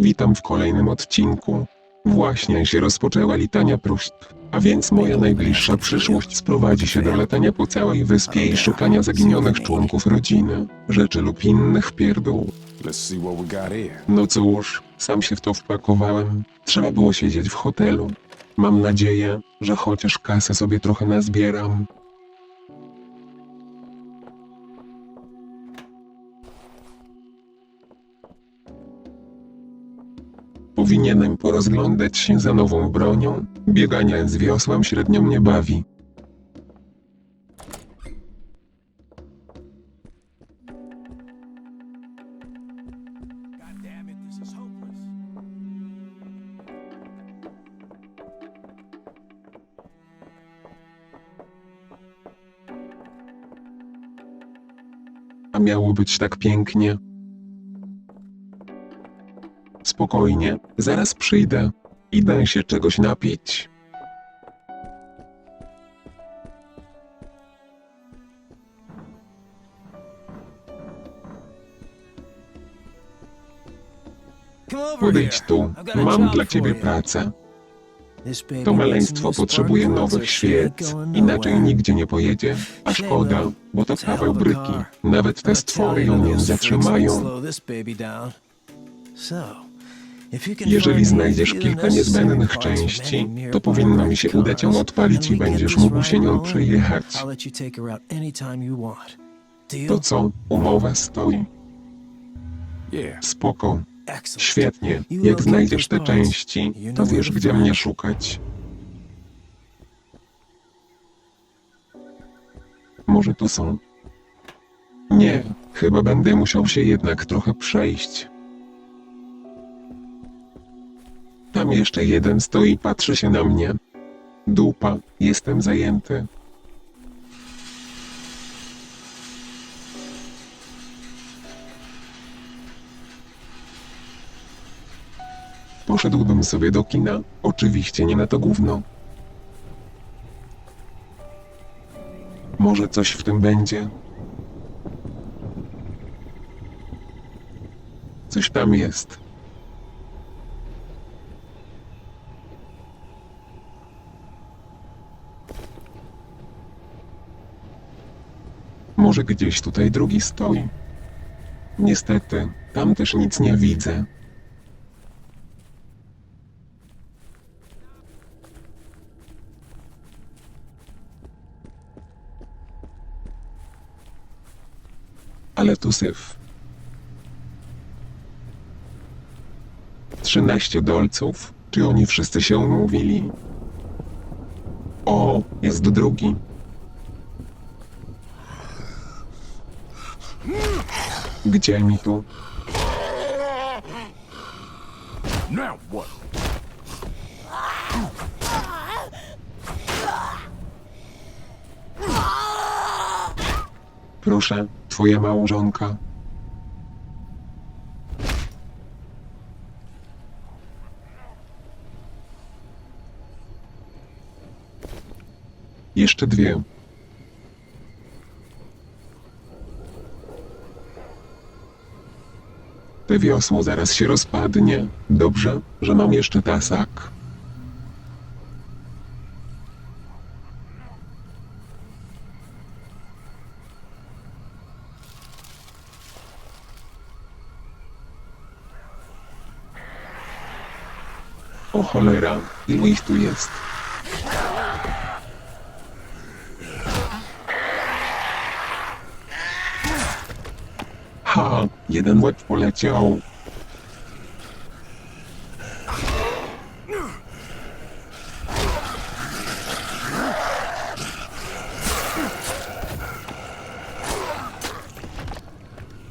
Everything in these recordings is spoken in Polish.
Witam w kolejnym odcinku. Właśnie się rozpoczęła litania próśb, a więc moja najbliższa przyszłość sprowadzi się do latania po całej wyspie i szukania zaginionych członków rodziny, rzeczy lub innych pierdół. No cóż, sam się w to wpakowałem. Trzeba było siedzieć w hotelu. Mam nadzieję, że chociaż kasę sobie trochę nazbieram. Powinienem porozglądać się za nową bronią. Bieganie z wiosłem średnio mnie bawi. A miało być tak pięknie. Spokojnie, zaraz przyjdę. Idę się czegoś napić. Podejdź tu, mam dla ciebie pracę. To maleństwo potrzebuje nowych świec, inaczej nigdzie nie pojedzie. A szkoda, bo to kawał bryki. Nawet te stwory ją nie zatrzymają. Jeżeli znajdziesz kilka niezbędnych części, to powinno mi się udać ją odpalić i będziesz mógł się nią przejechać. To co, umowa stoi. Yeah. Spoko. Świetnie. Jak znajdziesz te części, to wiesz gdzie mnie szukać. Może to są. Nie, chyba będę musiał się jednak trochę przejść. Tam jeszcze jeden stoi patrzy się na mnie. Dupa, jestem zajęty. Poszedłbym sobie do kina, oczywiście nie na to gówno. Może coś w tym będzie. Coś tam jest. Może gdzieś tutaj drugi stoi. Niestety, tam też nic nie widzę. Ale tu syf. Trzynaście dolców. Czy oni wszyscy się umówili? O, jest drugi. Gdzie mi tu? Now what? Proszę, twoja małżonka. Jeszcze dwie. Te wiosło zaraz się rozpadnie. Dobrze, że mam jeszcze tasak. O cholera, ilu ich tu jest? Ha, jeden łeb poleciał.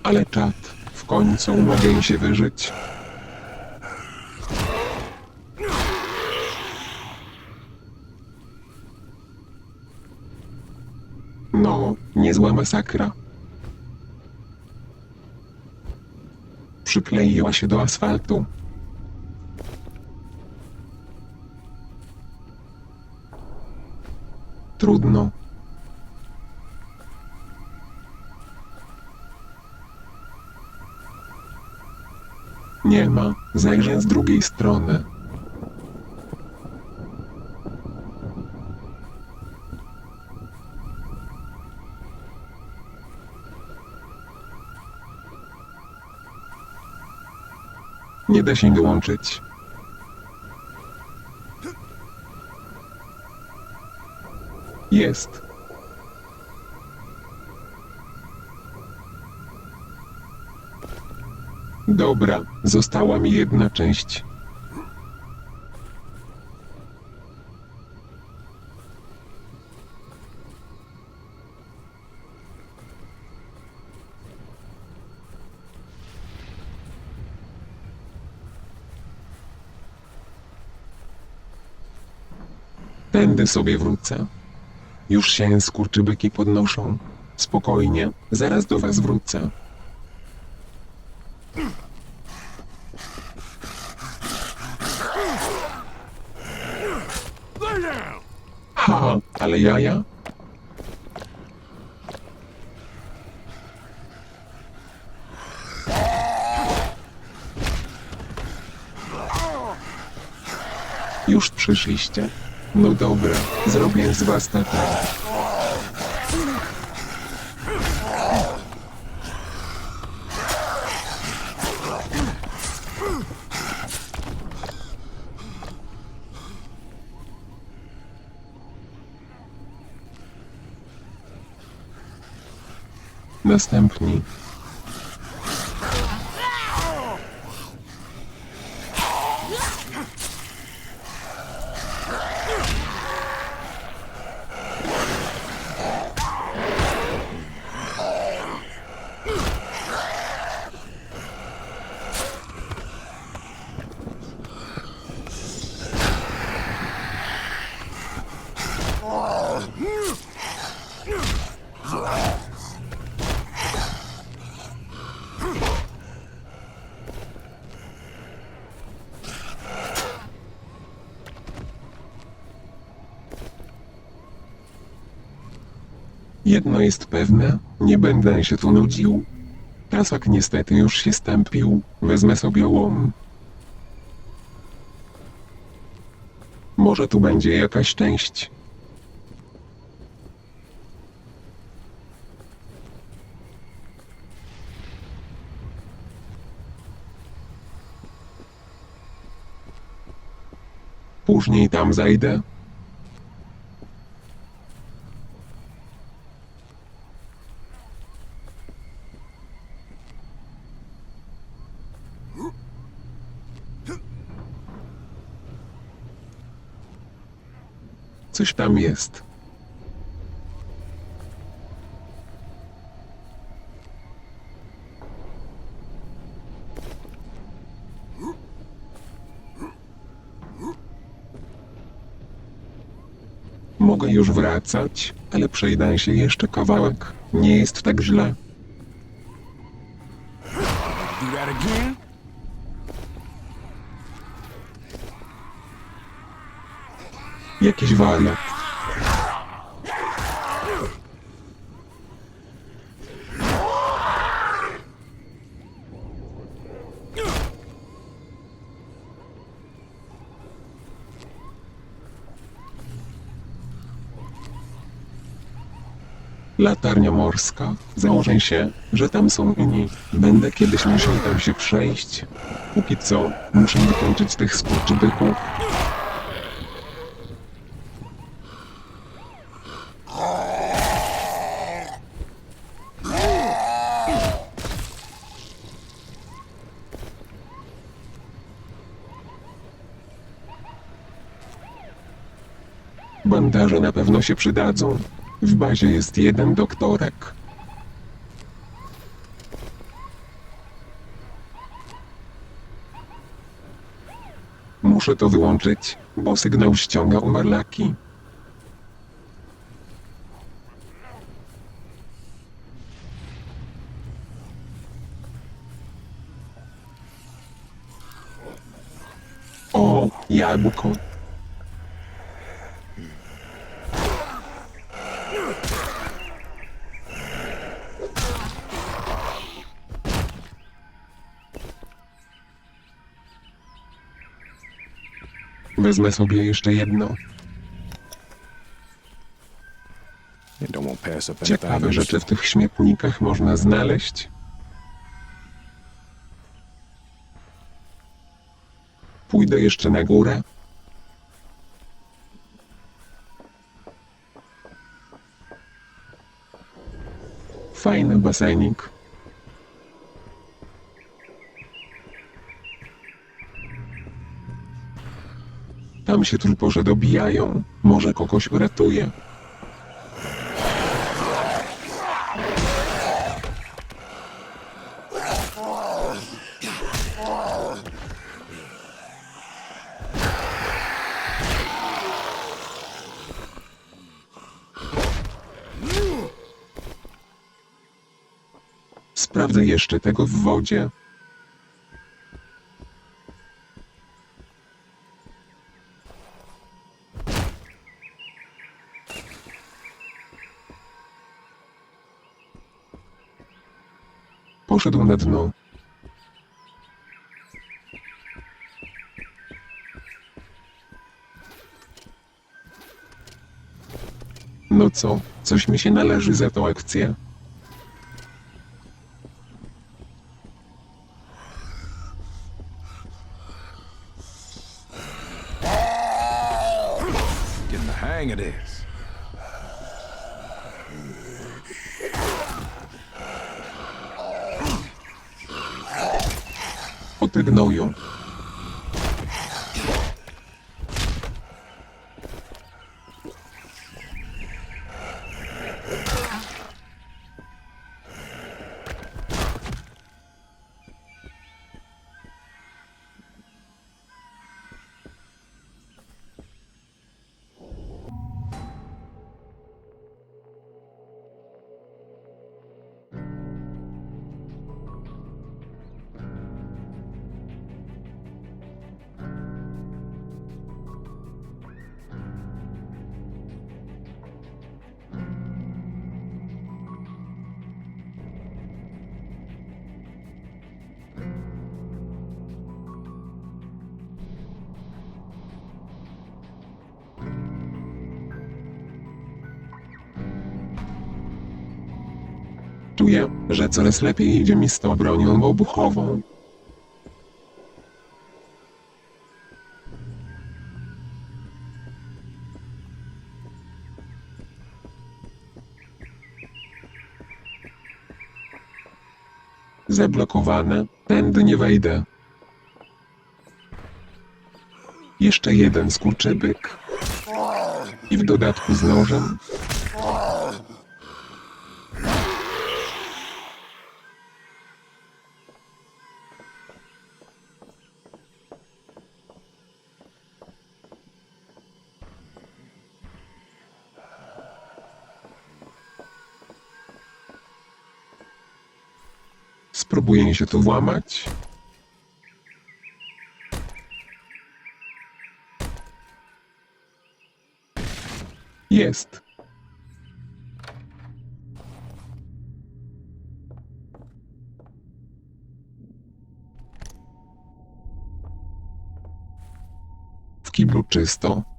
Ale czad, w końcu mogę się wyżyć. No, niezła masakra. Przykleiła się do asfaltu. Trudno. Nie ma, zajrzę z drugiej strony. Nie da się dołączyć. Jest. Dobra, została mi jedna część. Tędy sobie wrócę. Już się skurczybyki podnoszą. Spokojnie, zaraz do was wrócę. Ha, ale jaja? Już przyszliście? No dobra, zrobię z was tata. Następni. Jedno jest pewne, nie będę się tu nudził. Tasak niestety już się stępił, wezmę sobie łom. Może tu będzie jakaś część. Później tam zajdę. Coś tam jest. Mogę już wracać, ale przejdę się jeszcze kawałek. Nie jest tak źle. Do that again? Jakiś wariat. Latarnia morska. Założę się, że tam są inni. Będę kiedyś musiał tam się przejść. Póki co, muszę wykończyć tych skurczybyków. Bandaże na pewno się przydadzą. W bazie jest jeden doktorek. Muszę to wyłączyć, bo sygnał ściąga umarlaki. O, jabłko. Wezmę sobie jeszcze jedno. Ciekawe rzeczy w tych śmietnikach można znaleźć. Pójdę jeszcze na górę. Fajny basenik. Tam się truporze dobijają. Może kogoś uratuje. Sprawdzę jeszcze tego w wodzie. Poszedł na dno. No co, coś mi się należy za tą akcję. Czuję, że coraz lepiej idzie mi z tą bronią obuchową. Zablokowane. Tędy nie wejdę. Jeszcze jeden skurczybyk. I w dodatku z nożem. Spróbuję się tu włamać. Jest. W kiblu czysto.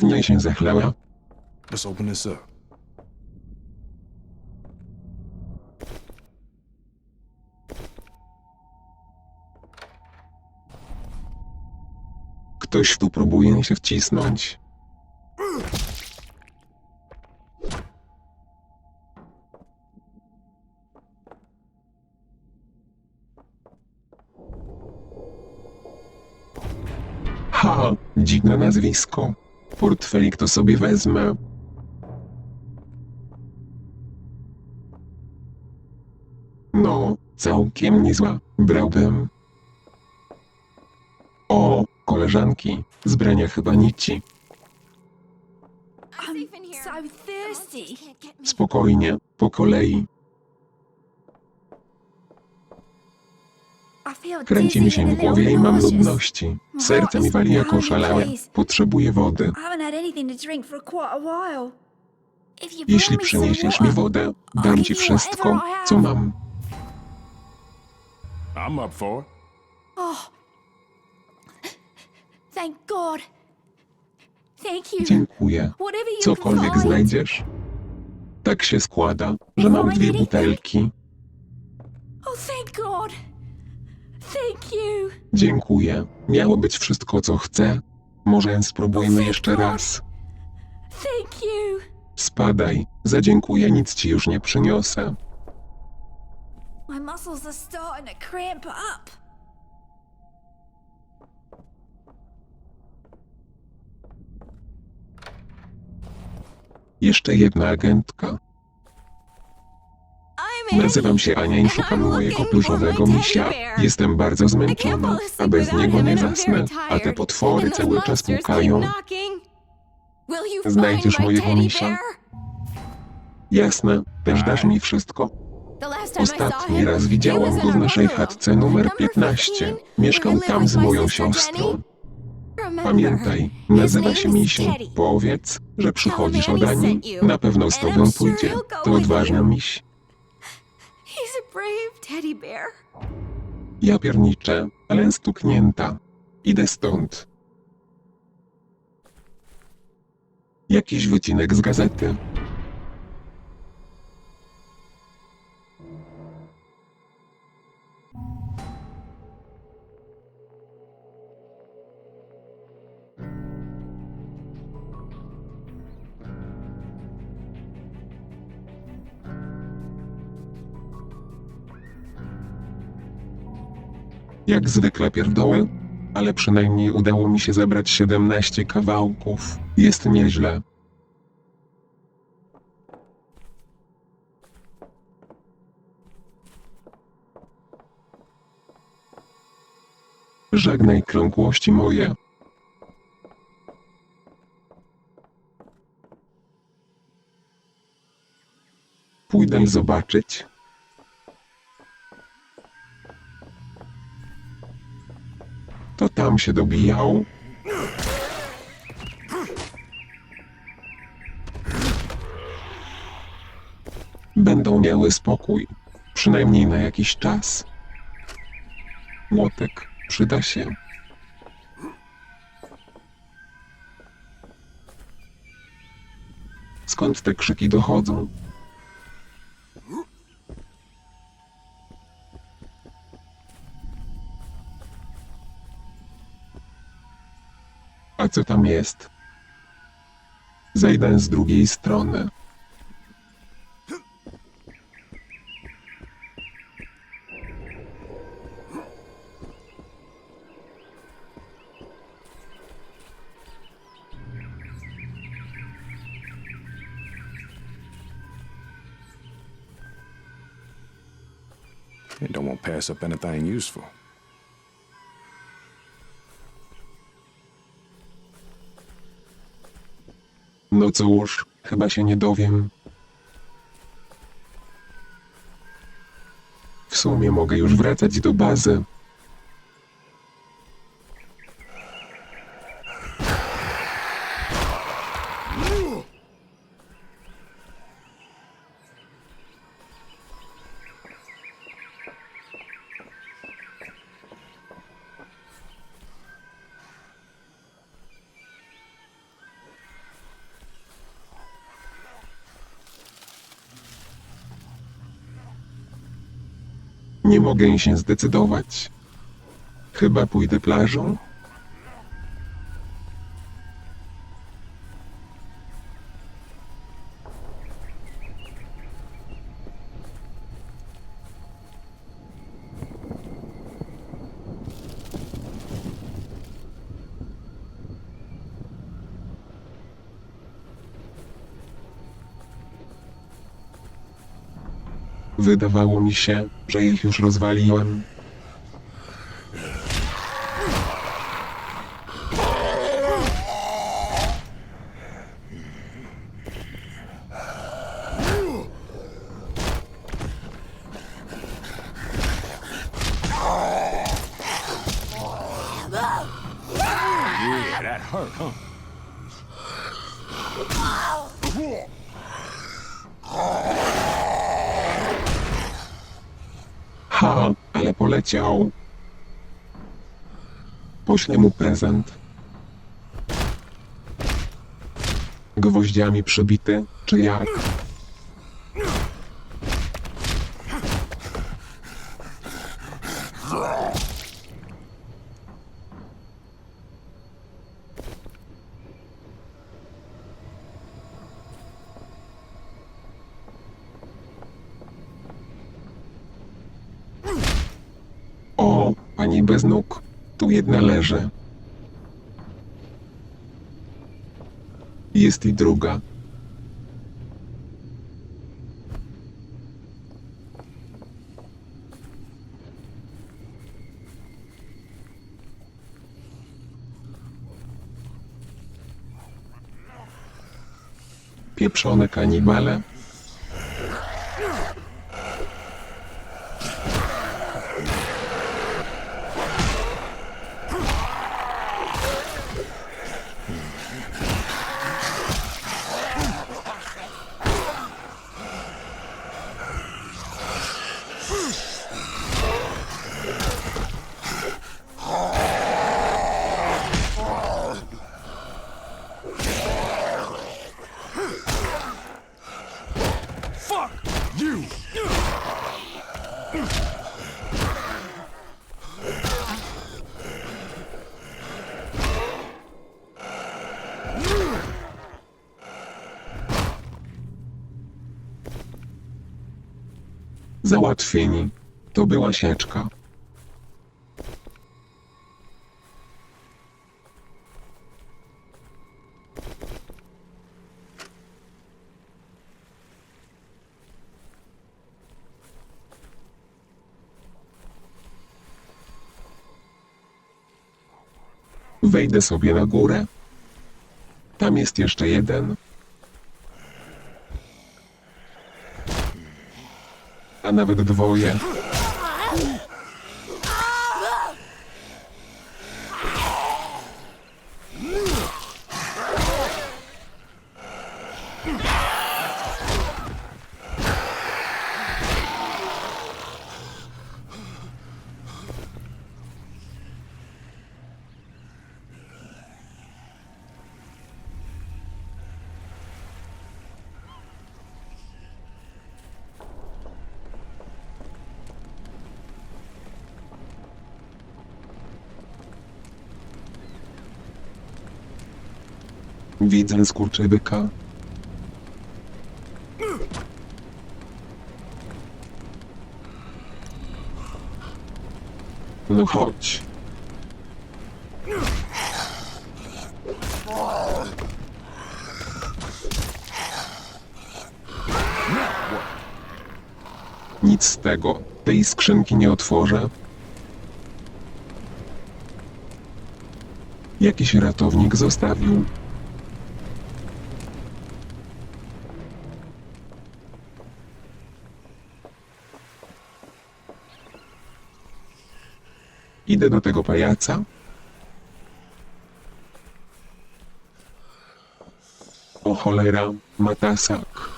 Pewnie się zachlała. Let's open this up. Ktoś tu próbuje się wcisnąć. Ha, dziwne nazwisko. Portfelik to sobie wezmę. No, całkiem niezła. Brałbym. O, koleżanki, zbrania chyba nici. Spokojnie, po kolei. Kręci mi dizzy się w głowie i mam nudności. Serce mi wali jako szalałe. Potrzebuję wody. I haven't had anything to drink for quite a while. If you Jeśli przyniesiesz mi wodę, dam ci wszystko, co mam. I'm up for it. Oh. Thank God. Thank you. Dziękuję. Whatever you Cokolwiek znajdziesz. Tak się składa, że mam dwie butelki. Oh, thank God. Thank you. Dziękuję. Miało być wszystko, co chcę. Może spróbujmy jeszcze raz. Thank you. Spadaj. Za dziękuję nic ci już nie przyniosę. My muscles are starting to cramp up. Jeszcze jedna agentka. Nazywam się Ania i szukam mojego pluszowego misia. Jestem bardzo zmęczona, a bez niego nie zasnę, a te potwory cały czas pukają. Znajdziesz mojego misia? Jasne, też dasz mi wszystko. Ostatni raz widziałam go w naszej chatce numer 15. Mieszkał tam z moją siostrą. Pamiętaj, nazywa się Misiu. Powiedz, że przychodzisz od Ani. Na pewno z tobą pójdzie. To odważny miś. Brave teddy bear. Ja pierniczę, ale stuknięta. Idę stąd. Jakiś wycinek z gazety. Jak zwykle pierdoły, ale przynajmniej udało mi się zebrać 17 kawałków. Jest nieźle. Żegnaj krągłości moje. Pójdę zobaczyć. Tam się dobijał. Będą miały spokój. Przynajmniej na jakiś czas. Młotek przyda się. Skąd te krzyki dochodzą? Co tam jest? Zejdę z drugiej strony. You don't want pass up anything useful. No cóż, chyba się nie dowiem. W sumie mogę już wracać do bazy. Nie mogę się zdecydować. Chyba pójdę plażą. Wydawało mi się, że ich już rozwaliłem. Ale poleciał. Poślę mu prezent. Gwoździami przybity, czy jak? O, pani bez nóg. Tu jedna leży. Jest i druga. Pieprzone kanibale. Załatwieni. To była sieczka. Wejdę sobie na górę. Tam jest jeszcze jeden. A nawet dwoje. Widzę skurczybyka. No chodź. Nic z tego. Tej skrzynki nie otworzę. Jakiś ratownik zostawił. Idę do tego pajaca. O cholera, matasak.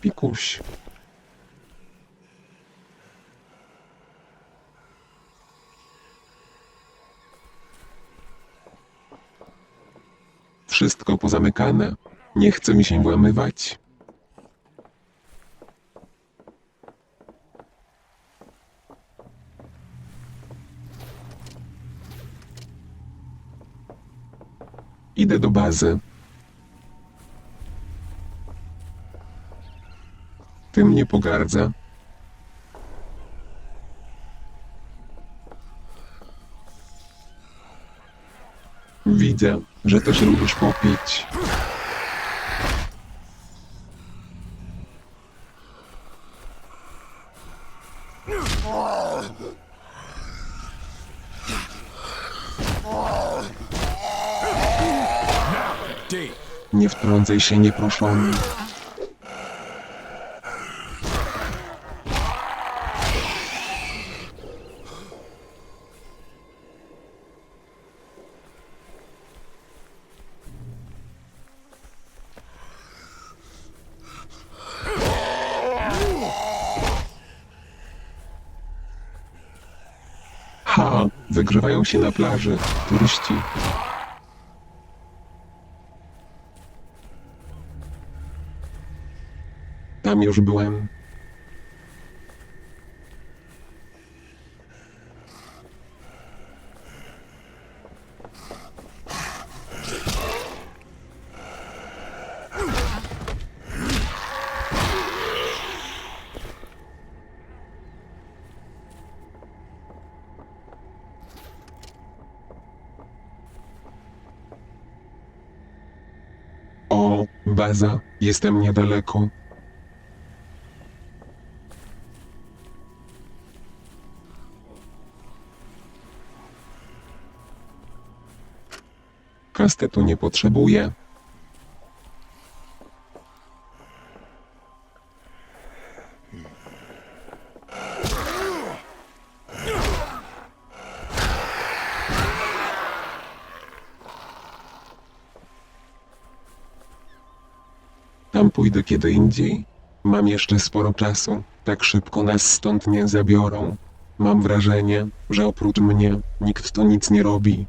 Pikuś. Wszystko pozamykane. Nie chce mi się włamywać. Idę do bazy. Tym nie pogardza. Widzę, że też lubisz popić. Dave. Nie wtrącaj się nieproszony. Wygrzewają się na plaży. Turyści. Tam już byłem. O, jestem niedaleko. Kastetu nie potrzebuję. Pójdę kiedy indziej. Mam jeszcze sporo czasu. Tak szybko nas stąd nie zabiorą. Mam wrażenie, że oprócz mnie nikt to nic nie robi.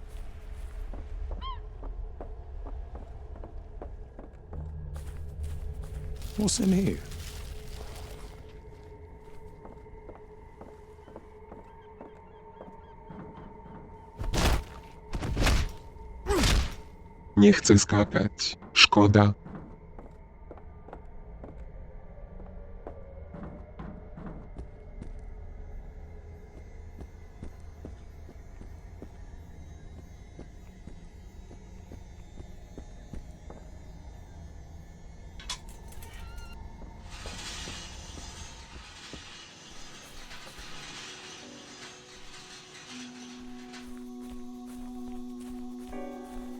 What's in here? Nie chcę skakać. Szkoda.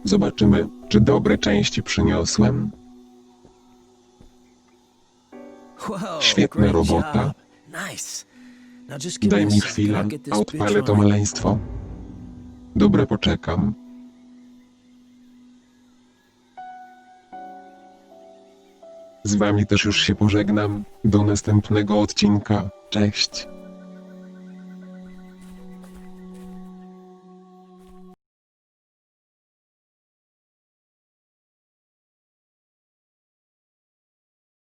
Zobaczymy, czy dobre części przyniosłem. Świetna robota. Daj mi chwilę, a odpalę to maleństwo. Dobra, poczekam. Z wami też już się pożegnam. Do następnego odcinka. Cześć.